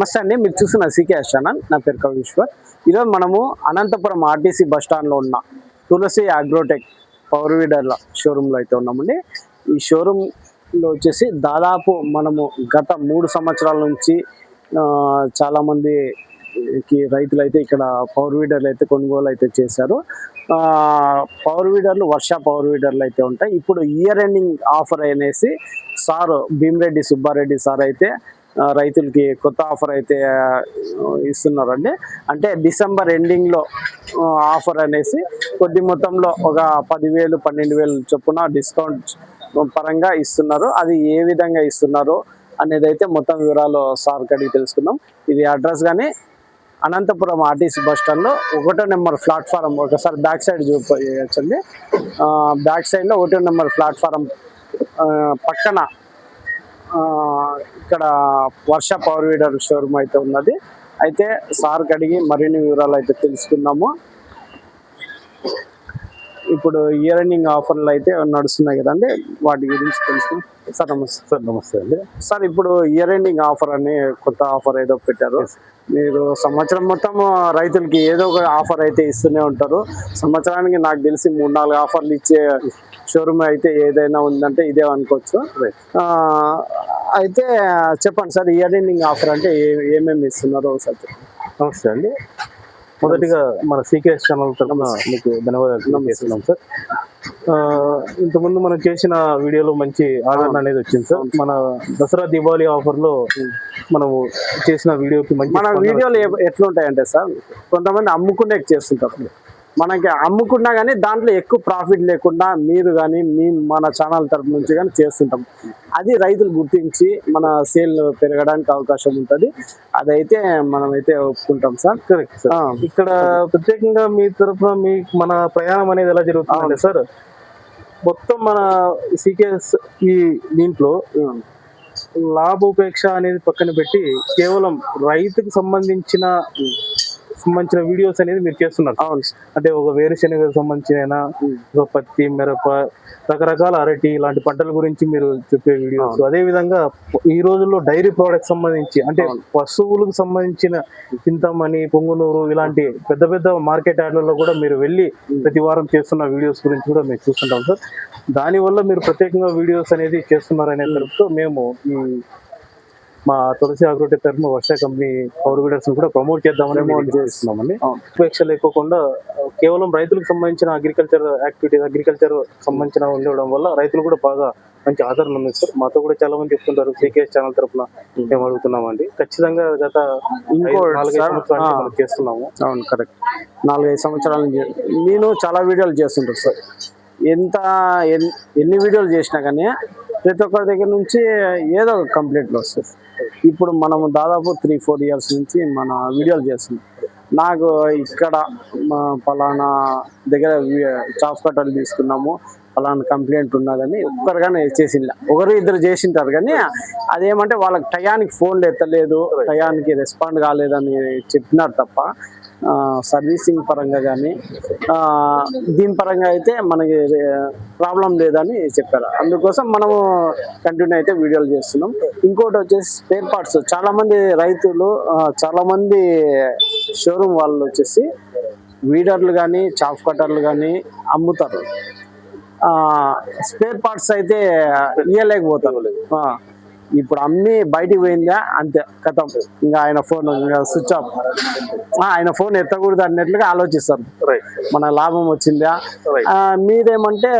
నమస్తే అండి. మీరు చూస్తున్న సీకేఎస్ ఛానల్. నా పేరు కవిశ్వర్. ఈరోజు మనము అనంతపురం ఆర్టీసీ బస్ స్టాండ్లో ఉన్న తులసి అగ్రోటెక్ పవర్ వీడర్ల షోరూంలో అయితే ఉన్నామండి. ఈ షోరూంలో వచ్చేసి దాదాపు మనము గత మూడు సంవత్సరాల నుంచి చాలామందికి రైతులు అయితే ఇక్కడ పవర్ వీడర్లు అయితే కొనుగోలు అయితే చేశారు. పవర్ వీడర్లు వర్ష పవర్ వీడర్లు అయితే ఉంటాయి. ఇప్పుడు ఇయర్ ఎండింగ్ ఆఫర్ అనేసి సార్ భీమిరెడ్డి సుబ్బారెడ్డి సార్ అయితే రైతులకి కొత్త ఆఫర్ అయితే ఇస్తున్నారండి. అంటే డిసెంబర్ ఎండింగ్లో ఆఫర్ అనేసి కొద్ది మొత్తంలో ఒక పదివేలు పన్నెండు వేలు చొప్పున డిస్కౌంట్ పరంగా ఇస్తున్నారు. అది ఏ విధంగా ఇస్తున్నారు అనేది అయితే మొత్తం వివరాలు సార్ కడిగి తెలుసుకుందాం. ఇది అడ్రస్ కానీ అనంతపురం ఆర్టీసీ బస్ స్టాండ్లో ఒకటో నెంబర్ ప్లాట్ఫారం ఒకసారి బ్యాక్ సైడ్ చూపించండి బ్యాక్ సైడ్లో ఒకటో నెంబర్ ప్లాట్ఫారం పక్కన ఇక్కడ వర్ష పవర్ వీడర్ షోరూమ్ అయితే ఉన్నది. అయితే సార్ కడిగి మరిన్ని వివరాలు అయితే తెలుసుకుందాము. ఇప్పుడు ఇయర్ ఎండింగ్ ఆఫర్లు అయితే నడుస్తున్నాయి కదండి. వాటి గురించి తెలుసుకుందాం. సార్ నమస్తే. సార్ నమస్తే అండి. సార్ ఇప్పుడు ఇయర్ ఎండింగ్ ఆఫర్ అని కొత్త ఆఫర్ ఏదో పెట్టారు. మీరు సంవత్సరం మొత్తం రైతులకి ఏదో ఒక ఆఫర్ అయితే ఇస్తూనే ఉంటారు. సంవత్సరానికి నాకు తెలిసి మూడు నాలుగు ఆఫర్లు ఇచ్చే షోరూమ్ అయితే ఏదైనా ఉందంటే ఇదే అనుకోవచ్చు. అయితే చెప్పండి సార్ ఇయర్ ఎండింగ్ ఆఫర్ అంటే ఏమేమి ఇస్తున్నారో ఒకసారి. నమస్తే అండి. మొదటిగా మన సీకేఎస్ ఛానల్ తరఫున మీకు ధన్యవాదాలు తెలియజేస్తున్నాం సార్. ఆ, ఇంతకుముందు మనం చేసిన వీడియోలో మంచి ఆదరణ అనేది వచ్చింది సార్. మన దసరా దీపావళి ఆఫర్లో మనము చేసిన వీడియోకి మంచి మన వీడియోలు ఎట్లుంటాయంటే సార్ కొంతమంది అమ్ముకునే చేస్తుంటారు. మనకి అమ్ముకున్నా కానీ దాంట్లో ఎక్కువ ప్రాఫిట్ లేకుండా మీరు కానీ మీ మన ఛానల్ తరపు నుంచి కానీ చేస్తుంటాం. అది రైతులు గుర్తించి మన సేల్ పెరగడానికి అవకాశం ఉంటుంది. అదైతే మనం అయితే ఒప్పుకుంటాం సార్. కరెక్ట్ ఇక్కడ ప్రత్యేకంగా మీ తరఫున మీ మన ప్రయాణం అనేది ఎలా జరుగుతుందంటే సార్ మొత్తం మన సీకేఎస్ ఈ దీంట్లో లాభోపేక్ష అనేది పక్కన పెట్టి కేవలం రైతుకు సంబంధించిన సంబంధించిన వీడియోస్ అనేది మీరు చేస్తున్నారు. అవును. అంటే ఒక వేరుశెనగ సంబంధించిన ఒక పత్తి మిరప రకరకాల అరటి ఇలాంటి పంటల గురించి మీరు చెప్పే వీడియోస్ అదే విధంగా ఈ రోజుల్లో డైరీ ప్రోడక్ట్ సంబంధించి అంటే పశువులకు సంబంధించిన చింతమణి పొంగునూరు ఇలాంటి పెద్ద పెద్ద మార్కెట్ యార్డ్లలో కూడా మీరు వెళ్ళి ప్రతి వారం చేస్తున్న వీడియోస్ గురించి కూడా మేము చూస్తుంటాం సార్. దానివల్ల మీరు ప్రత్యేకంగా వీడియోస్ అనేది చేస్తున్నారనే తరపుతో మేము ఈ మా తులసి అగ్రోటెక్ తరఫున వర్ష కంపెనీ పవర్ వీడర్స్ కూడా ప్రమోట్ చేద్దామని చేస్తున్నామండి. అవును. ఉపేక్ష లేకోకుండా ఆ, కేవలం రైతులకు సంబంధించిన అగ్రికల్చర్ యాక్టివిటీస్ అగ్రికల్చర్ సంబంధించిన ఉండడం వల్ల రైతులు కూడా బాగా మంచి ఆదరణ ఉంది సార్. మాతో కూడా చాలా మంది చెప్తుంటారు సీకేఎస్ ఛానల్ తరఫున మేము అడుగుతున్నామండి. ఖచ్చితంగా గత చేస్తున్నాము. అవును కరెక్ట్. నాలుగైదు సంవత్సరాల నుంచి నేను చాలా వీడియోలు చేస్తుంటాను సార్. ఎంత ఎన్- ఎన్ని వీడియోలు చేసినా కానీ ప్రతి ఒక్కరి దగ్గర నుంచి ఏదో ఒక కంప్లైంట్లు వస్తుంది ఇప్పుడు మనము దాదాపు త్రీ ఫోర్ ఇయర్స్ నుంచి మన వీడియోలు చేస్తున్నాం. నాకు ఇక్కడ ఫలానా పలానా దగ్గర చాఫ్ కట్టలు తీసుకున్నాము. పలానా కంప్లైంట్ ఉన్నదని ఒక్కరుగానే చేసిందా ఒకరు ఇద్దరు చేసింటారు కానీ అదేమంటే వాళ్ళకి టయానికి ఫోన్లు ఎత్తలేదు టయానికి రెస్పాండ్ కాలేదని చెప్పినారు తప్ప సర్వీసింగ్ పరంగా కానీ దీని పరంగా అయితే మనకి ప్రాబ్లం లేదని చెప్పారు. అందుకోసం మనము కంటిన్యూ అయితే వీడియోలు చేస్తున్నాం. ఇంకోటి వచ్చేసి స్పేర్ పార్ట్స్. చాలామంది రైతులు చాలామంది షోరూమ్ వాళ్ళు వచ్చేసి వీడర్లు కానీ చాఫ్ కట్టర్లు కానీ అమ్ముతారు. స్పేర్ పార్ట్స్ అయితే ఇయ్యలేకపోతారు. ఇప్పుడు అమ్మి బయటికి పోయిందా? అంతే కథం. ఇంకా ఆయన ఫోన్ స్విచ్ ఆఫ్ ఆయన ఫోన్ ఎత్తకూడదు అన్నట్లుగా ఆలోచిస్తారు మన లాభం వచ్చిందా? మీరేమంటే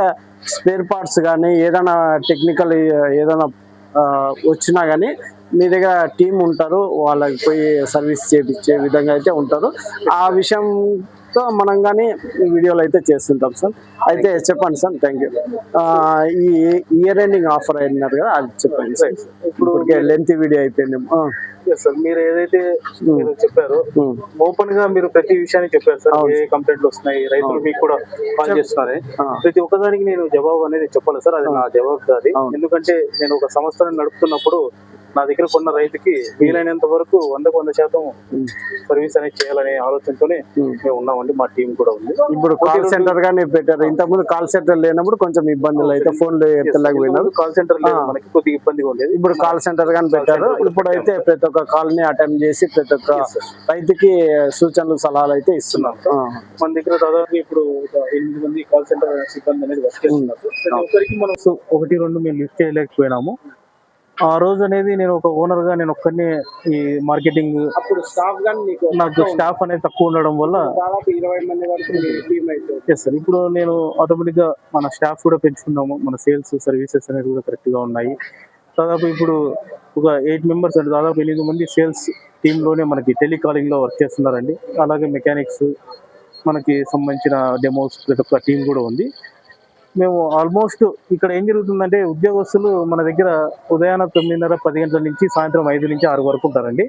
స్పేర్ పార్ట్స్ కానీ ఏదైనా టెక్నికల్ ఏదైనా వచ్చినా కానీ మీ దగ్గర టీం ఉంటారు వాళ్ళకి పోయి సర్వీస్ చేపించే విధంగా అయితే ఉంటారు. ఆ విషయంతో మనం కానీ ఈ వీడియోలు అయితే చేస్తుంటాం సార్. అయితే చెప్పండి సార్. థ్యాంక్ యూ ఈ ఇయర్ ఎండింగ్ ఆఫర్ అయినారు కదా అది చెప్పండి సార్. ఇప్పుడు లెంత్ వీడియో అయిపోయింది. sir. మీరు ఏదైతే మీరు చెప్పారో ఓపెన్గా మీరు ప్రతి విషయాన్ని చెప్పారు సార్. ఏ కంప్లైంట్లు వస్తున్నాయి రైతులు మీకు కూడా కాల్ చేస్తున్నారే. ప్రతి ఒక్కదానికి నేను జవాబు అనేది చెప్పాలి సార్. అది నా జవాబుదారి. అవును. ఎందుకంటే నేను ఒక సంస్థను నడుపుతున్నప్పుడు నా దగ్గర కొన్న రైతుకి వీలైనంత వరకు వందకు వంద శాతం సర్వీస్ అనేది చేయాలనే ఆలోచనతోనే మేము ఉన్నామండి. మా టీం కూడా ఉంది. ఇప్పుడు కాల్ సెంటర్ గానీ పెట్టారు. ఇంతకుముందు కాల్ సెంటర్ లేనప్పుడు కొంచెం ఇబ్బందులు అయితే ఫోన్లు ఎత్తలేకపోయినారు కాల్ సెంటర్ లేదు. మనకి కొద్దిగా ఇబ్బందిగా ఉండేది. ఇప్పుడు కాల్ సెంటర్ గానీ పెట్టారు. ఇప్పుడు అయితే ప్రతి ఒక్క కాల్ని అటెండ్ చేసి ప్రతి ఒక్క రైతుకి సూచనలు సలహాలు అయితే ఇస్తున్నాం. ఆ. మన దగ్గర దాదాపు ఇప్పుడు ఒక ఎనిమిది మంది కాల్ సెంటర్ సిబ్బంది అనేది వర్క్ చేస్తున్నారు. ప్రతి ఒక్కరికి మనం సో ఒకటి రెండు మేము లిఫ్ట్ చేయలేకపోయినాము. ఆ రోజు అనేది నేను ఒక ఓనర్గా నేను ఒక్కరిని ఈ మార్కెటింగ్ అప్పుడు స్టాఫ్ నాకు స్టాఫ్ అనేది తక్కువ ఉండడం వల్ల ఎస్ సార్ ఇప్పుడు నేను ఆటోమేటిక్గా మన స్టాఫ్ కూడా పెంచుకున్నాము. మన సేల్స్ సర్వీసెస్ అనేది కూడా కరెక్ట్గా ఉన్నాయి. దాదాపు ఇప్పుడు ఒక ఎయిట్ మెంబర్స్ అంటే దాదాపు ఎనిమిది మంది సేల్స్లోనే మనకి టెలికాలింగ్లో వర్క్ చేస్తున్నారండి. అలాగే మెకానిక్స్ మనకి సంబంధించిన డెమోస్ ప్రతి ఒక్క టీం కూడా ఉంది. మేము ఆల్మోస్ట్ ఇక్కడ ఏం జరుగుతుందంటే ఉద్యోగస్తులు మన దగ్గర ఉదయాన తొమ్మిదిన్నర పది గంటల నుంచి సాయంత్రం ఐదు నుంచి ఆరు వరకు ఉంటారండి.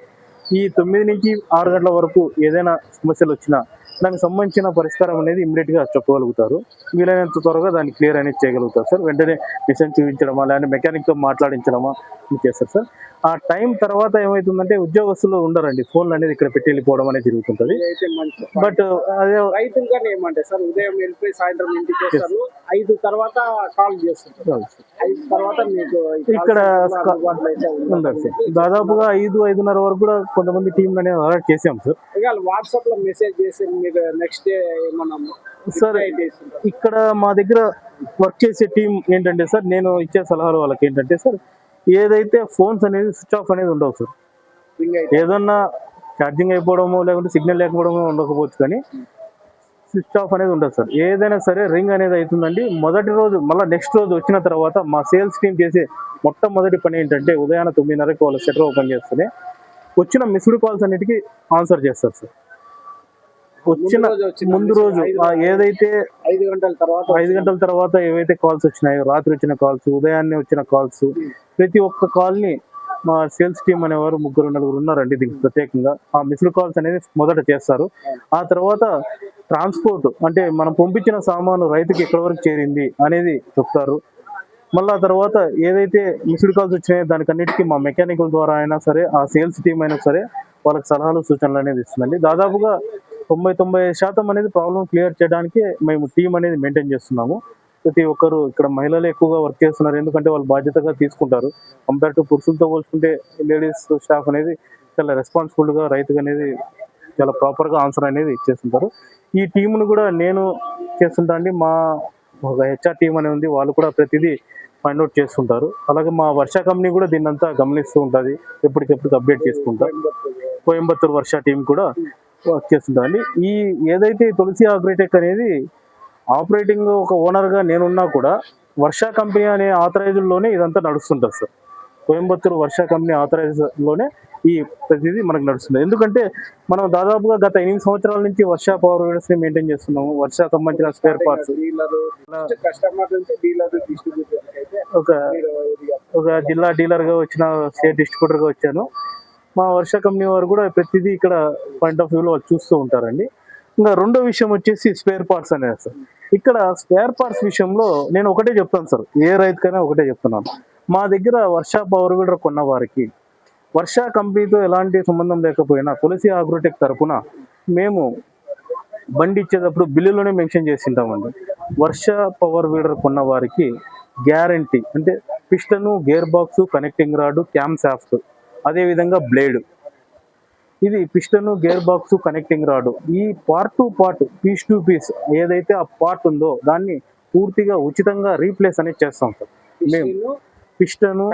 ఈ తొమ్మిది నుంచి ఆరు గంటల వరకు ఏదైనా సమస్యలు వచ్చినా దానికి సంబంధించిన పరిష్కారం అనేది ఇమ్మీడియట్గా చెప్పగలుగుతారు. వీలైనంత త్వరగా దాన్ని క్లియర్ అనేది చేయగలుగుతారు సార్ వెంటనే మిషన్ చూపించడమా లేదంటే మెకానిక్తో మాట్లాడించడమా చేస్తారు సార్ ఆ టైం తర్వాత ఏమవుతుందంటే ఉద్యోగస్తులు ఉండరండి. ఫోన్లు అనేది ఇక్కడ పెట్టి వెళ్ళిపోవడం అనేది జరుగుతుంటది. బట్ అదే రైతులు కానీ ఏమంటే సార్ ఉదయం వెళ్ళిపోయి సాయంత్రం ఇంటికి వస్తారు. ఐదు తర్వాత కాల్ చేస్తుంటారు. ఐదు తర్వాత మీకు ఇక్కడ ఉండదు. సార్ దాదాపుగా ఐదు ఐదున్నర వరకు కూడా కొంతమంది టీం అనేది అలర్ట్ చేసాం సార్ వాట్సాప్లో మెసేజ్ చేసి నెక్స్ట్ డే మనం సార్ ఇక్కడ మా దగ్గర వర్క్ చేసే టీం ఏంటంటే సార్ నేను ఇచ్చే సలహాలు వాళ్ళకి ఏంటంటే సార్ ఏదైతే ఫోన్స్ అనేది స్విచ్ ఆఫ్ అనేది ఉండవు సార్ ఏదన్నా ఛార్జింగ్ అయిపోవడము లేకుంటే సిగ్నల్ లేకపోవడము ఉండకపోవచ్చు కానీ స్విచ్ ఆఫ్ అనేది ఉండదు సార్ ఏదైనా సరే రింగ్ అనేది అవుతుందండి. మొదటి రోజు మళ్ళీ నెక్స్ట్ రోజు వచ్చిన తర్వాత మా సేల్స్ టీం చేసే మొట్టమొదటి పని ఏంటంటే ఉదయాన తొమ్మిదిన్నరకి వాళ్ళ షటర్ ఓపెన్ చేస్తేనే వచ్చిన మిస్డ్ కాల్స్ అన్నిటికీ ఆన్సర్ చేస్తారు సార్ వచ్చిన ముందు రోజు ఏదైతే ఐదు గంటల తర్వాత ఐదు గంటల తర్వాత ఏవైతే కాల్స్ వచ్చినాయో రాత్రి వచ్చిన కాల్స్ ఉదయాన్నే వచ్చిన కాల్స్ ప్రతి ఒక్క కాల్ని మా సేల్స్ టీం అనేవారు ముగ్గురు నలుగురు ఉన్నారండి దీనికి ప్రత్యేకంగా. ఆ మిస్డ్ కాల్స్ అనేది మొదట చేస్తారు. ఆ తర్వాత ట్రాన్స్పోర్ట్ అంటే మనం పంపించిన సామాను రైతుకి ఎక్కడి వరకు చేరింది అనేది చెప్తారు. మళ్ళీ ఆ తర్వాత ఏదైతే మిస్డ్ కాల్స్ వచ్చినాయో దానికన్నిటికీ మా మెకానికల్ ద్వారా అయినా సరే ఆ సేల్స్ టీం అయినా సరే వాళ్ళకి సలహాలు సూచనలు అనేది ఇస్తుందండి. దాదాపుగా తొంభై తొంభై శాతం అనేది ప్రాబ్లం క్లియర్ చేయడానికి మేము టీం అనేది మెయింటైన్ చేస్తున్నాము. ప్రతి ఒక్కరు ఇక్కడ మహిళలు ఎక్కువగా వర్క్ చేస్తున్నారు. ఎందుకంటే వాళ్ళు బాధ్యతగా తీసుకుంటారు. కంపేర్ టు పురుషులతో పోల్చుకుంటే లేడీస్ స్టాఫ్ అనేది చాలా రెస్పాన్సిబుల్గా రైతుగా అనేది చాలా ప్రాపర్గా ఆన్సర్ అనేది ఇచ్చేస్తుంటారు. ఈ టీంను కూడా నేను చేస్తుంటా అండి. మా ఒక హెచ్ఆర్ టీం అనేది ఉంది. వాళ్ళు కూడా ప్రతిదీ ఫైండ్ అవుట్ చేస్తుంటారు. అలాగే మా వర్ష కంపెనీ కూడా దీన్నంతా గమనిస్తూ ఉంటుంది. ఎప్పటికెప్పుడు అప్డేట్ చేసుకుంటారు కోయంబత్తూరు వర్ష టీం కూడా వర్క్ చేస్తుంటారండి ఈ ఏదైతే తులసి అగ్రిటెక్ అనేది ఆపరేటింగ్ ఒక ఓనర్గా నేనున్నా కూడా వర్ష కంపెనీ అనే ఆథరైజ్లోనే ఇదంతా నడుస్తుంటుంది సార్. కోయంబత్తూర్ వర్ష కంపెనీ ఆథరైజ్లోనే ఈ ప్రతిదీ మనకు నడుస్తుంది ఎందుకంటే మనం దాదాపుగా గత ఎనిమిది సంవత్సరాల నుంచి వర్ష పవర్ వీడర్స్ని మెయింటైన్ చేస్తున్నాము. వర్ష సంబంధించిన స్పేర్ పార్ట్స్. ఒక ఒక జిల్లా డీలర్గా వచ్చిన స్టేట్ డిస్ట్రిబ్యూటర్గా వచ్చాను. మా వర్ష కంపెనీ వారు కూడా ప్రతిదీ ఇక్కడ పాయింట్ ఆఫ్ వ్యూలో వాళ్ళు చూస్తూ ఉంటారండి. ఇంకా రెండో విషయం వచ్చేసి స్పేర్ పార్ట్స్ అనేది సార్. ఇక్కడ స్పేర్ పార్ట్స్ విషయంలో నేను ఒకటే చెప్తాను సార్. ఏ రైతుకైనా ఒకటే చెప్తున్నాను. మా దగ్గర వర్ష పవర్ వీడర్ కొన్న వారికి వర్ష కంపెనీతో ఎలాంటి సంబంధం లేకపోయినా తులసి ఆగ్రోటెక్ తరఫున మేము బండి ఇచ్చేటప్పుడు బిల్లులోనే మెన్షన్ చేసింటామండి వర్ష పవర్ వీడర్ కొన్న వారికి గ్యారంటీ అంటే piston gear box connecting rod cam shaft అదే విధంగా బ్లేడ్ ఇది piston gear box connecting rod ఈ part to part piece to piece ఏదైతే ఆ పార్ట్ ఉందో దాన్ని పూర్తిగా ఉచితంగా రీప్లేస్ అనేది చేస్తాం సార్. మేము piston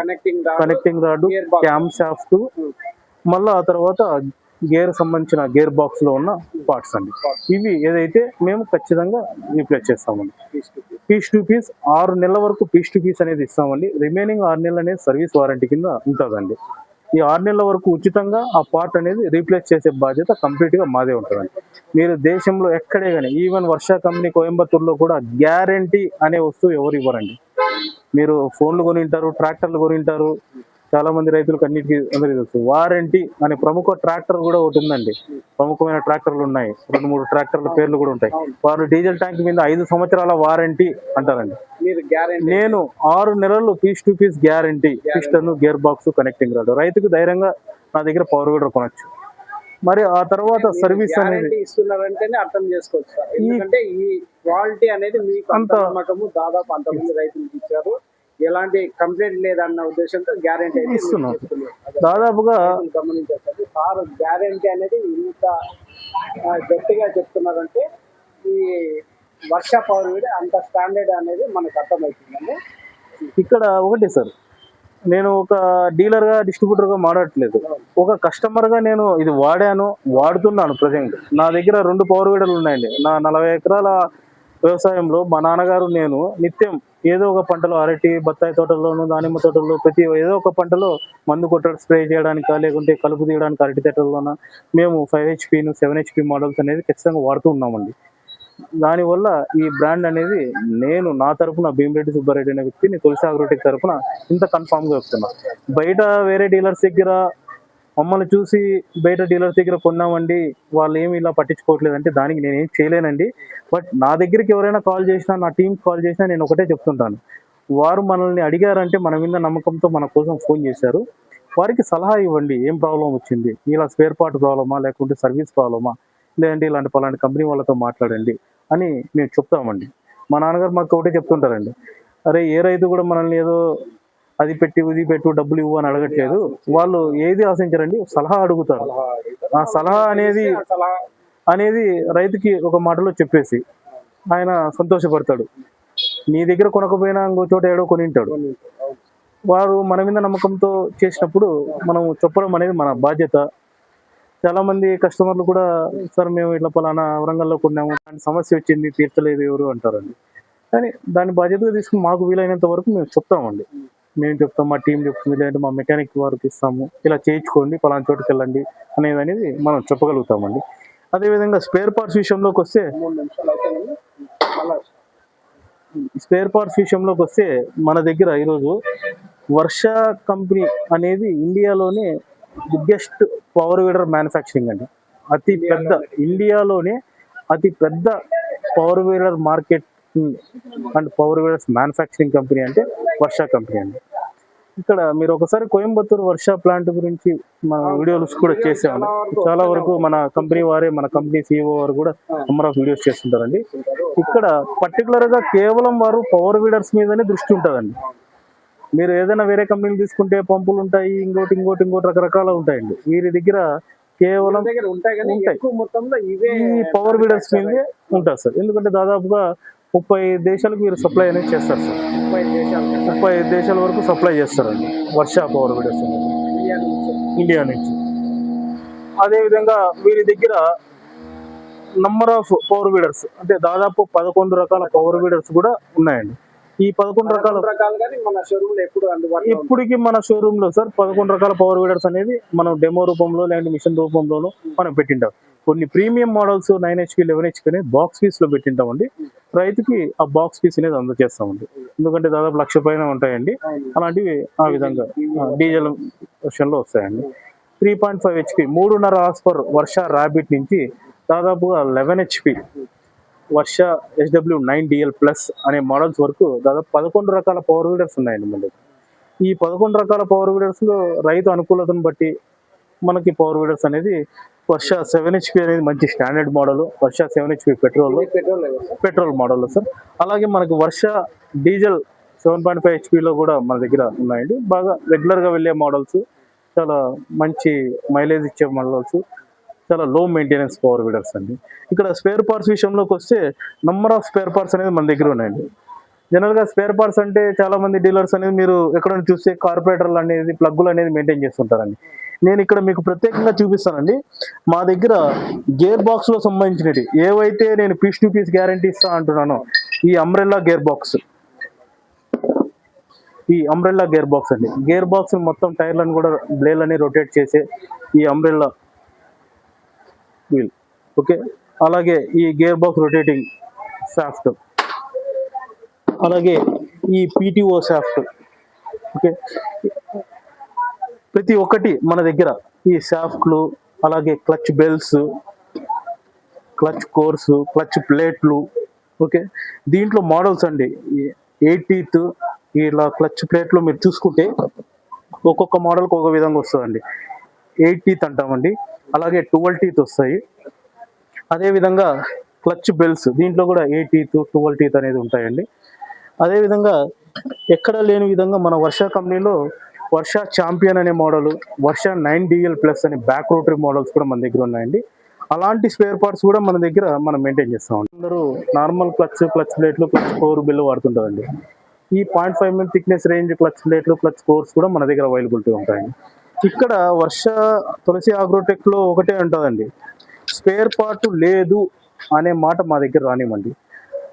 connecting rod. Cam shaft మళ్ళీ ఆ తర్వాత గేర్ సంబంధించిన గేర్ బాక్స్లో ఉన్న పార్ట్స్ అండి. ఇవి ఏదైతే మేము ఖచ్చితంగా రీప్లేస్ చేస్తామండి. పీస్ టు పీస్ ఆరు నెలల వరకు పీస్ టు పీస్ అనేది ఇస్తామండి. రిమైనింగ్ ఆరు నెలలు అనేది సర్వీస్ వారంటీ కింద ఉంటుందండి. ఈ ఆరు నెలల వరకు ఉచితంగా ఆ పార్ట్ అనేది రీప్లేస్ చేసే బాధ్యత కంప్లీట్గా మాదే ఉంటుందండి. మీరు దేశంలో ఎక్కడే కానీ ఈవెన్ వర్షా కంపెనీ కోయంబత్తూరులో కూడా గ్యారంటీ అనే వస్తువు ఎవరు ఇవ్వరండి? మీరు ఫోన్లు కొని ఉంటారు ట్రాక్టర్లు కొని ఉంటారు చాలా మంది రైతులకు అన్నిటికీ అందరికీ తెలుసు. వారంటీ అనే ప్రముఖ ట్రాక్టర్ కూడా ఒకటి ఉందండి. ప్రముఖమైన ట్రాక్టర్లు ఉన్నాయి. రెండు మూడు ట్రాక్టర్ల పేర్లు కూడా ఉంటాయి. వారు డీజిల్ ట్యాంక్ మీద ఐదు సంవత్సరాల వారంటీ అంటారండి. నేను ఆరు నెలలు piece to piece guarantee piston gear box connecting rod. రైతుకు ధైర్యంగా నా దగ్గర పవర్ వీడర్ కొనొచ్చు. మరి ఆ తర్వాత సర్వీస్ అనేది ఇస్తున్నారంటేనే అర్థం చేసుకోవచ్చు ఎందుకంటే ఈ క్వాలిటీ అనేది మీకు అంత దాదాపు అంతమంది రైతులకు ఇచ్చారు. ఎలాంటి కంప్లైంట్ లేదన్న ఉద్దేశంతో గ్యారెంటీ అయితే ఇస్తున్నాం. దాదాపుగా గమనించారు సార్ గ్యారెంటీ అనేది ఇంత గట్టిగా చెప్తున్నారంటే ఈ వర్ష పవర్ వీడి అంత స్టాండర్డ్ అనేది మనకు అర్థమవుతుందండి. ఇక్కడ ఒకటి సార్ నేను ఒక డీలర్గా డిస్ట్రిబ్యూటర్గా మాట్లాడట్లేదు. ఒక కస్టమర్గా నేను ఇది వాడాను వాడుతున్నాను ప్రజెంట్. నా దగ్గర రెండు పవర్ వీడర్లు ఉన్నాయండి. నా నలభై ఎకరాల వ్యవసాయంలో మా నాన్నగారు నేను నిత్యం ఏదో ఒక పంటలో అరటి బత్తాయి తోటల్లోను దానిమ్మ తోటల్లో ప్రతి ఏదో ఒక పంటలో మందు కొట్టడం స్ప్రే చేయడానికి లేకుంటే కలుపు తీయడానికి అరటి తోటల్లోన మేము ఫైవ్ హెచ్పిను సెవెన్ హెచ్పి మోడల్స్ అనేది ఖచ్చితంగా వాడుతూ ఉన్నామండి. దానివల్ల ఈ బ్రాండ్ అనేది నేను నా తరపున భీమిరెడ్డి సుబ్బారెడ్డి అనే వ్యక్తిని తులసి అగ్రోటెక్ తరఫున ఇంత కన్ఫామ్గా చెప్తున్నా. బయట వేరే డీలర్స్ దగ్గర మమ్మల్ని చూసి బయట డీలర్స్ దగ్గర కొన్నామండి. వాళ్ళు ఏమి ఇలా పట్టించుకోవట్లేదంటే దానికి నేను ఏం చేయలేనండి. బట్ నా దగ్గరికి ఎవరైనా కాల్ చేసినా నా టీం కాల్ చేసినా నేను ఒకటే చెప్తుంటాను. వారు మనల్ని అడిగారంటే మన మీద నమ్మకంతో మన కోసం ఫోన్ చేశారు. వారికి సలహా ఇవ్వండి ఏం ప్రాబ్లం వచ్చింది? ఇలా స్పేర్ పార్ట్ ప్రాబ్లమా? లేకుంటే సర్వీస్ ప్రాబ్లమా? లేదంటే ఇలాంటి పలాంటి కంపెనీ వాళ్ళతో మాట్లాడండి అని మేము చెప్తామండి. మా నాన్నగారు మాకు ఒకటే చెప్తుంటారండి. అరే ఏ రైతు కూడా మనల్ని ఏదో అది పెట్టి ఇది పెట్టు డబ్బులు ఇవ్వు అని అడగట్లేదు. వాళ్ళు ఏది ఆశించరండి? సలహా అడుగుతారు. ఆ సలహా అనేది అనేది రైతుకి ఒక మాటలో చెప్పేసి ఆయన సంతోషపడతాడు. నీ దగ్గర కొనకపోయినా ఇంకో చోట ఏడో కొని ఉంటాడు వారు మన మీద నమ్మకంతో చేసినప్పుడు మనం చెప్పడం అనేది మన బాధ్యత. చాలా మంది కస్టమర్లు కూడా సార్ మేము ఇట్లా పలానా వరంగల్లో కొన్నాము దాని సమస్య వచ్చింది తీర్చలేదు ఎవరు అంటారండి. కానీ దాని బాధ్యతగా తీసుకుని మాకు వీలైనంత వరకు మేము చెప్తామండి. మేము చెప్తాం మా టీం చెప్తుంది లేదంటే మా మెకానిక్ వారికి ఇస్తాము. ఇలా చేయించుకోండి పలానా చోటుకి వెళ్ళండి అనేది అనేది మనం చెప్పగలుగుతామండి. అదేవిధంగా స్పేర్ పార్ట్స్ విషయంలోకి వస్తే స్పేర్ పార్ట్స్ విషయంలోకి వస్తే మన దగ్గర ఈరోజు వర్ష కంపెనీ అనేది ఇండియాలోనే బిగ్గెస్ట్ పవర్ వీడర్ మ్యానుఫ్యాక్చరింగ్ అండి. అతి పెద్ద ఇండియాలోనే అతి పెద్ద power weeder market and power weeders manufacturing company అంటే వర్ష కంపెనీ అండి. ఇక్కడ మీరు ఒకసారి కోయంబత్తూరు వర్ష ప్లాంట్ గురించి మన వీడియోస్ కూడా చేసాము. చాలా వరకు మన కంపెనీ వారే మన కంపెనీ సిఇఓ వారు కూడా నెంబర్ ఆఫ్ వీడియోస్ చేస్తుంటారండి. ఇక్కడ పర్టికులర్గా కేవలం వారు పవర్ వీడర్స్ మీదనే దృష్టి ఉంటుందండి. మీరు ఏదైనా వేరే కంపెనీలు తీసుకుంటే పంపులు ఉంటాయి ఇంకోటి ఇంకోటి ఇంకోటి రకరకాల ఉంటాయండి. వీరి దగ్గర కేవలం ఉంటాయి ఈ పవర్ వీడర్స్ మీదే ఉంటారు సార్. ఎందుకంటే దాదాపుగా ముప్పై దేశాలకు వీరు సప్లై అనేది చేస్తారు సార్ ముప్పై దేశాలు. ముప్పై దేశాల వరకు సప్లై చేస్తారండి వర్ష పవర్ వీడర్స్ అనేది. ఇండియా నుంచి. అదేవిధంగా వీరి దగ్గర నంబర్ ఆఫ్ పవర్ వీడర్స్ అంటే దాదాపు పదకొండు రకాల పవర్ వీడర్స్ కూడా ఉన్నాయండి. ఈ పదకొండు రకాల మన షోరూమ్ ఎప్పుడు. ఇప్పటికి మన షోరూమ్లో సార్ పదకొండు రకాల పవర్ వీడర్స్ అనేది మనం డెమో రూపంలో లేదంటే మిషన్ రూపంలోనూ మనం పెట్టింటాం. కొన్ని premium models nine HP eleven HP అనేది బాక్స్ పీస్లో పెట్టింటామండి. రైతుకి ఆ బాక్స్ పీస్ అనేది అందజేస్తామండి. ఎందుకంటే దాదాపు లక్ష పైన ఉంటాయండి. అలాంటివి ఆ విధంగా డీజిల్ విషయంలో వస్తాయండి. త్రీ పాయింట్ ఫైవ్ హెచ్పి మూడున్నర హార్స్ పర్ వర్ష ర్యాబిట్ నుంచి దాదాపుగా eleven HP Varsha SW nine DL plus అనే మోడల్స్ వరకు దాదాపు పదకొండు రకాల పవర్ వీడర్స్ ఉన్నాయండి మన దగ్గర. ఈ పదకొండు రకాల పవర్ వీడర్స్లో రైతు అనుకూలతను బట్టి మనకి పవర్ వీడర్స్ అనేది వర్ష సెవెన్ హెచ్పి అనేది మంచి standard model Varsha seven HP petrol petrol model sir? అలాగే మనకు Varsha diesel seven point five హెచ్పిలో కూడా మన దగ్గర ఉన్నాయండి. బాగా రెగ్యులర్గా వెళ్ళే మోడల్స్ చాలా మంచి మైలేజ్ ఇచ్చే మోడల్స్ చాలా లో మెయింటెనెన్స్ పవర్ వీడర్స్ అండి. ఇక్కడ స్పేర్ పార్ట్స్ విషయంలోకి వస్తే నంబర్ ఆఫ్ స్పేర్ పార్ట్స్ అనేది మన దగ్గర ఉన్నాయండి. జనరల్గా స్పేర్ పార్ట్స్ అంటే చాలా మంది డీలర్స్ అనేది మీరు ఎక్కడైనా చూస్తే కార్పొరేటర్లు అనేది ప్లగ్గులు అనేది మెయింటైన్ చేస్తుంటారండి. నేను ఇక్కడ మీకు ప్రత్యేకంగా చూపిస్తానండి. మా దగ్గర గేర్ బాక్స్లో సంబంధించినవి ఏవైతే నేను పీస్ టు పీస్ గ్యారంటీ ఇస్తా అంటున్నానో ఈ అంబ్రెల్లా గేర్ బాక్స్. ఈ అంబ్రెల్లా గేర్ బాక్స్ అండి. గేర్ బాక్స్ మొత్తం టైర్లను కూడా బ్లేడ్లని రొటేట్ చేసే ఈ అంబ్రెల్లా వీల్. ఓకే? అలాగే ఈ గేర్ బాక్స్ రొటేటింగ్ సాఫ్ట్ అలాగే ఈ పీటీఓ సాఫ్ట్ ఓకే ప్రతి ఒక్కటి మన దగ్గర ఈ షాఫ్ట్లు అలాగే clutch bells clutch course clutch ప్లేట్లు ఓకే దీంట్లో మోడల్స్ అండి. ఈ ఎయిటీత్ ఇలా క్లచ్ ప్లేట్లో మీరు చూసుకుంటే ఒక్కొక్క మోడల్కి ఒక విధంగా వస్తుందండి. ఎయిట్ టీత్ అంటామండి. అలాగే ట్వెల్వ్ టీత్ వస్తాయి. అదేవిధంగా క్లచ్ బెల్స్ దీంట్లో కూడా ఎయిట్ టీత్ ట్వెల్వ్ టీత్ అనేది ఉంటాయండి. అదేవిధంగా ఎక్కడ లేని విధంగా మన వర్ష కంపెనీలో వర్ష ఛాంపియన్ అనే model Varsha nine DL plus అనే బ్యాక్ రోటరీ మోడల్స్ కూడా మన దగ్గర ఉన్నాయండి. అలాంటి స్పేర్ పార్ట్స్ కూడా మన దగ్గర మనం మెయింటైన్ చేస్తాం అందరూ నార్మల్ క్లచ్ క్లచ్ ప్లేట్లు క్లచ్ కోర్ బిల్లు వాడుతుంటారండి. ఈ point five MM thickness range clutch ప్లేట్లు క్లచ్ కోర్స్ కూడా మన దగ్గర అవైలబిలిటీ ఉంటాయండి. ఇక్కడ వర్ష తులసి ఆగ్రోటెక్లో ఒకటే ఉంటుందండి. స్పేర్ పార్ట్ లేదు అనే మాట మా దగ్గర రానివ్వండి.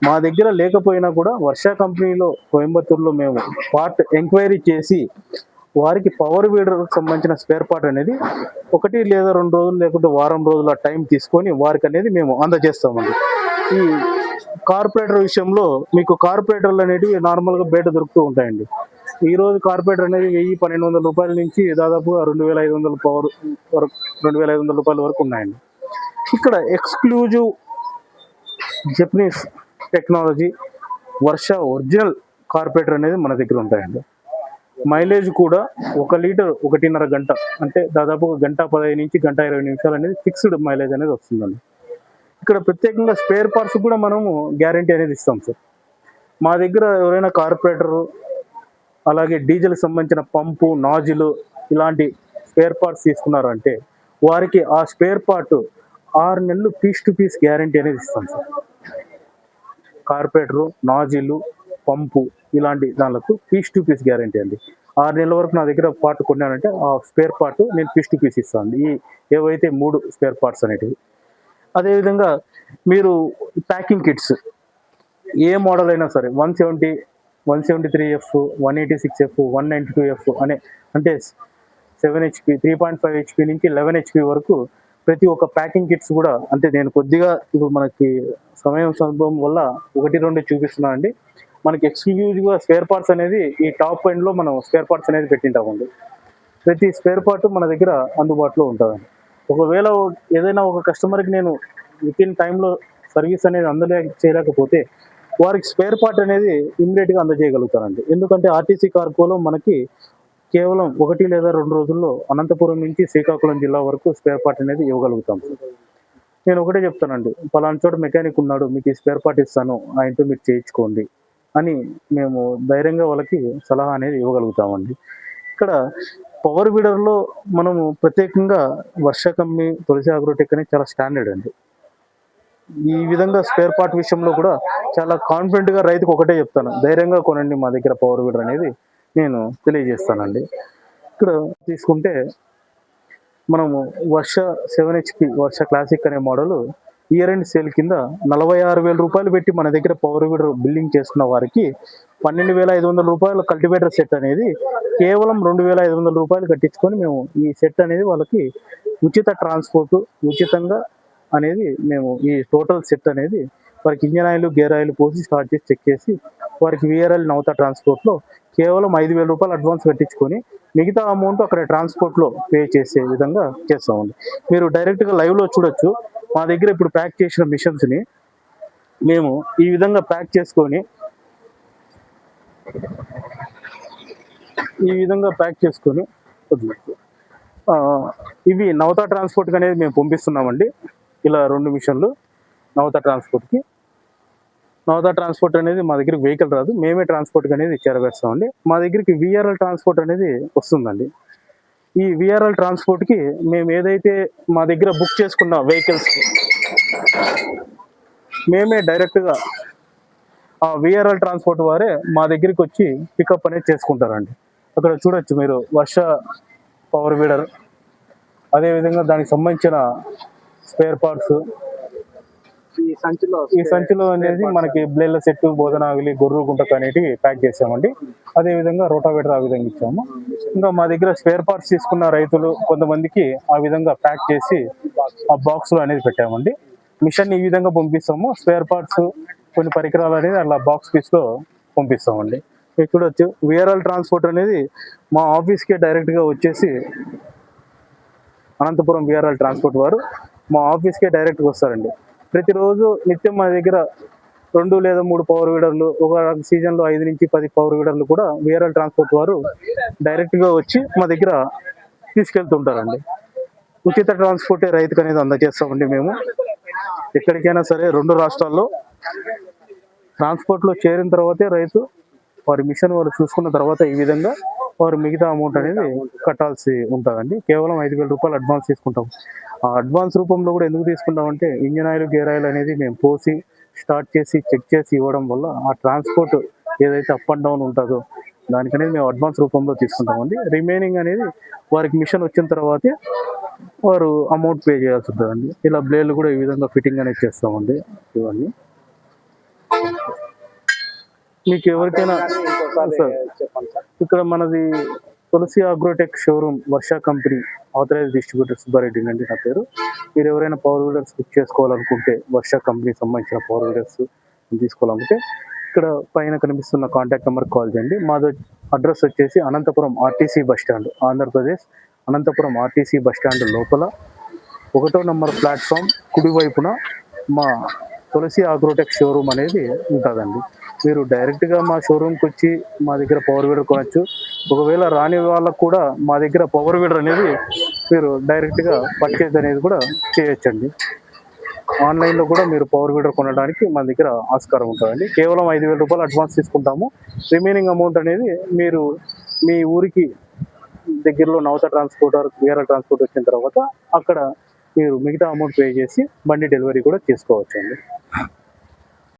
మా దగ్గర లేకపోయినా కూడా వర్ష కంపెనీలో కోయంబత్తూరులో మేము పార్ట్ ఎంక్వైరీ చేసి వారికి పవర్ వీడర్ సంబంధించిన స్పేర్ పార్ట్ అనేది ఒకటి లేదా రెండు రోజులు లేకుంటే వారం రోజుల టైం తీసుకొని వారికి అనేది మేము అందజేస్తామండి. ఈ కార్పొరేటర్ విషయంలో మీకు కార్పొరేటర్లు అనేటివి నార్మల్గా బయట దొరుకుతూ ఉంటాయండి. ఈ రోజు కార్పొరేటర్ అనేది వెయ్యి పన్నెండు వందల రూపాయల నుంచి దాదాపు రెండు వేల ఐదు వందల పవర్ వరకు రెండు వేల ఐదు వందల రూపాయల వరకు ఉన్నాయండి. ఇక్కడ exclusive Japanese technology Varsha original carburettor అనేది మన దగ్గర ఉంటాయండి. మైలేజ్ కూడా ఒక లీటర్ ఒకటిన్నర గంట అంటే దాదాపు ఒక గంట పదహైదు నుంచి గంట ఇరవై నిమిషాలు అనేది ఫిక్స్డ్ మైలేజ్ అనేది వస్తుందండి. ఇక్కడ ప్రత్యేకంగా స్పేర్ పార్ట్స్ కూడా మనము గ్యారంటీ అనేది ఇస్తాం సార్. మా దగ్గర ఎవరైనా కార్పొరేటరు అలాగే డీజిల్ సంబంధించిన పంపు నాజిలు ఇలాంటి స్పేర్ పార్ట్స్ తీసుకున్నారంటే వారికి ఆ స్పేర్ పార్ట్ ఆరు నెలలు పీస్ టు పీస్ గ్యారంటీ అనేది ఇస్తాం సార్. కార్పొరేటరు నాజిలు పంపు ఇలాంటి దానికి పీస్ టు పీస్ గ్యారంటీ అండి. ఆరు నెలల వరకు నా దగ్గర పార్ట్ కొన్నానంటే ఆ స్పేర్ పార్ట్ నేను పీస్ టు పీస్ ఇస్తాను ఈ ఏవైతే మూడు స్పేర్ పార్ట్స్ అనేటివి. అదేవిధంగా మీరు ప్యాకింగ్ కిట్స్ ఏ మోడల్ అయినా సరే one seventy one seventy three F one eighty six F one ninety two F అనే అంటే seven HP three point five HP నుంచి లెవెన్ హెచ్పి వరకు ప్రతి ఒక్క ప్యాకింగ్ కిట్స్ కూడా అంటే నేను కొద్దిగా ఇప్పుడు మనకి సమయం సందర్భం వల్ల ఒకటి రెండు చూపిస్తున్నాను అండి. మనకి ఎక్స్క్లూజివ్గా స్పేర్ పార్ట్స్ అనేది ఈ టాప్ ఎండ్లో మనం స్పేర్ పార్ట్స్ అనేది పెట్టింటామండి. ప్రతి స్పేర్ పార్ట్ మన దగ్గర అందుబాటులో ఉంటుందండి. ఒకవేళ ఏదైనా ఒక కస్టమర్కి నేను విత్ ఇన్ టైంలో సర్వీస్ అనేది అందలే చేయలేకపోతే వారికి స్పేర్ పార్ట్ అనేది ఇమ్మీడియట్గా అందజేయగలుగుతారండి ఎందుకంటే ఆర్టీసీ కార్గోలో మనకి కేవలం ఒకటి లేదా రెండు రోజుల్లో అనంతపురం నుంచి శ్రీకాకుళం జిల్లా వరకు స్పేర్ పార్ట్ అనేది ఇవ్వగలుగుతాం. నేను ఒకటే చెప్తానండి పలానా చోట మెకానిక్ ఉన్నాడు మీకు ఈ స్పేర్ పార్ట్ ఇస్తాను ఆయనతో మీరు చేయించుకోండి అని మేము ధైర్యంగా వాళ్ళకి సలహా అనేది ఇవ్వగలుగుతామండి. ఇక్కడ పవర్ వీడర్లో మనము ప్రత్యేకంగా వర్ష కంపెనీ తులసి అగ్రోటెక్ అనేది చాలా స్టాండర్డ్ అండి. ఈ విధంగా స్పేర్ పార్ట్ విషయంలో కూడా చాలా కాన్ఫిడెంట్గా రైతుకు ఒకటే చెప్తాను ధైర్యంగా కొనండి మా దగ్గర పవర్ వీడర్ అనేది నేను తెలియజేస్తానండి. ఇక్కడ తీసుకుంటే మనము Varsha seven HP Varsha classic అనే మోడల్ ఇయర్ అండ్ సేల్ కింద నలభై ఆరు వేల రూపాయలు పెట్టి మన దగ్గర పవర్ వీడర్ బిల్లింగ్ చేసుకున్న వారికి పన్నెండు వేల ఐదు వందల రూపాయల కల్టివేటర్ సెట్ అనేది కేవలం రెండు వేల ఐదు వందల రూపాయలు కట్టించుకొని మేము ఈ సెట్ అనేది వాళ్ళకి ఉచిత ట్రాన్స్పోర్ట్ ఉచితంగా అనేది మేము ఈ టోటల్ సెట్ అనేది వారికి ఇంజన్ ఆయిల్ గేర్ ఆయిల్ పోసి స్టార్ట్ చేసి చెక్ చేసి వారికి విఆర్ఎల్ నౌతా ట్రాన్స్పోర్ట్లో కేవలం ఐదు వేల రూపాయలు అడ్వాన్స్ కట్టించుకొని మిగతా అమౌంట్ అక్కడ ట్రాన్స్పోర్ట్లో పే చేసే విధంగా చేస్తామండి. మీరు డైరెక్ట్గా లైవ్లో చూడొచ్చు. మా దగ్గర ఇప్పుడు ప్యాక్ చేసిన మిషన్స్ని మేము ఈ విధంగా ప్యాక్ చేసుకొని ఈ విధంగా ప్యాక్ చేసుకొని ఇవి నవతా ట్రాన్స్పోర్ట్కి అనేది మేము పంపిస్తున్నామండి. ఇలా రెండు మిషన్లు నవతా ట్రాన్స్పోర్ట్కి నవతా ట్రాన్స్పోర్ట్ అనేది మా దగ్గరికి వెహికల్ రాదు. మేమే ట్రాన్స్పోర్ట్ అనేది చేరవేస్తామండి. మా దగ్గరికి విఆర్ఎల్ ట్రాన్స్పోర్ట్ అనేది వస్తుందండి. ఈ విఆర్ఎల్ ట్రాన్స్పోర్ట్కి మేము ఏదైతే మా దగ్గర బుక్ చేసుకున్న వెహికల్స్ మేమే డైరెక్ట్గా ఆ విఆర్ఎల్ ట్రాన్స్పోర్ట్ వారే మా దగ్గరికి వచ్చి పికప్ అనేది చేసుకుంటారండి. అక్కడ చూడొచ్చు మీరు వర్ష పవర్ వీడర్. అదేవిధంగా దానికి సంబంధించిన స్పేర్ పార్ట్స్ ఈ సంచిలో ఈ సంచిలో అనేది మనకి బ్లేడ్ల సెట్ బోధనాగిలి గొర్రు గుంటక అనేటివి ప్యాక్ చేసామండి. అదే విధంగా రోటావేటర్ ఆ విధంగా ఇచ్చాము. ఇంకా మా దగ్గర స్పేర్ పార్ట్స్ తీసుకున్న రైతులు కొంతమందికి ఆ విధంగా ప్యాక్ చేసి ఆ బాక్స్లో అనేది పెట్టామండి. మిషన్ ఈ విధంగా పంపిస్తాము. స్పేర్ పార్ట్స్ కొన్ని పరికరాలు అనేది అలా బాక్స్ పీస్లో పంపిస్తామండి. ఇక్కడ చూడొచ్చు విఆర్ఎల్ ట్రాన్స్పోర్ట్ అనేది మా ఆఫీస్కే డైరెక్ట్గా వచ్చేసి అనంతపురం విఆర్ఎల్ ట్రాన్స్పోర్ట్ వారు మా ఆఫీస్కే డైరెక్ట్గా వస్తారండి. ప్రతిరోజు నిత్యం మా దగ్గర రెండు లేదా మూడు పవర్ వీడర్లు ఒక సీజన్లో ఐదు నుంచి పది పవర్ వీడర్లు కూడా విఆర్ఎల్ ట్రాన్స్పోర్ట్ వారు డైరెక్ట్గా వచ్చి మా దగ్గర తీసుకెళ్తుంటారండి. ఉచిత ట్రాన్స్పోర్టే రైతుకు అనేది అందజేస్తామండి మేము. ఎక్కడికైనా సరే రెండు రాష్ట్రాల్లో ట్రాన్స్పోర్ట్లో చేరిన తర్వాతే రైతు వారి మిషన్ వారు చూసుకున్న తర్వాత ఈ విధంగా వారు మిగతా అమౌంట్ అనేది కట్టాల్సి ఉంటుందండి. కేవలం ఐదు వేల రూపాయలు అడ్వాన్స్ తీసుకుంటాం. ఆ అడ్వాన్స్ రూపంలో కూడా ఎందుకు తీసుకుంటామంటే ఇంజన్ ఆయిల్ గేర్ ఆయిల్ అనేది మేము పోసి స్టార్ట్ చేసి చెక్ చేసి ఇవ్వడం వల్ల ఆ ట్రాన్స్పోర్ట్ ఏదైతే అప్ అండ్ డౌన్ ఉంటుందో దానికనేది మేము అడ్వాన్స్ రూపంలో తీసుకుంటామండి రిమైనింగ్ అనేది వారికి మిషన్ వచ్చిన తర్వాతే వారు అమౌంట్ పే చేయాల్సి ఉంటుందండి. ఇలా బ్లేడ్లు కూడా ఈ విధంగా ఫిట్టింగ్ అనేది చేస్తామండి. ఇవన్నీ. మీకు ఎవరికైనా చెప్పండి సార్. ఇక్కడ మనది Tulasi agrotech showroom Varsha company authorise distributor Subbareddy అండి నా పేరు. మీరు ఎవరైనా పవర్ వీడర్స్ బుక్ చేసుకోవాలనుకుంటే వర్ష కంపెనీకి సంబంధించిన పవర్ వీడర్స్ తీసుకోవాలనుకుంటే ఇక్కడ పైన కనిపిస్తున్న కాంటాక్ట్ నెంబర్కి కాల్ చేయండి. మాది అడ్రస్ వచ్చేసి Anantapuram RTC bus stand Andhra Pradesh Anantapuram RTC bus stand లోపల. ఒకటో నంబర్ ప్లాట్ఫామ్ కుడివైపున మా తులసి అగ్రోటెక్ షోరూమ్ అనేది ఉంటుందండి. మీరు డైరెక్ట్గా మా షోరూమ్కి వచ్చి మా దగ్గర పవర్ వీడర్ కొనచ్చు. ఒకవేళ రాని వాళ్ళకు కూడా మా దగ్గర పవర్ వీడర్ అనేది మీరు డైరెక్ట్గా పర్చేజ్ అనేది కూడా చేయొచ్చండి. ఆన్లైన్లో కూడా మీరు పవర్ వీడర్ కొనడానికి మన దగ్గర ఆస్కారం ఉంటుందండి. కేవలం ఐదు వేల రూపాయలు అడ్వాన్స్ తీసుకుంటాము. రిమైనింగ్ అమౌంట్ అనేది మీరు మీ ఊరికి దగ్గరలో నవత ట్రాన్స్పోర్టర్ వేరే ట్రాన్స్పోర్ట్ వచ్చిన తర్వాత అక్కడ మీరు మిగతా అమౌంట్ పే చేసి బండి డెలివరీ కూడా చేసుకోవచ్చు అండి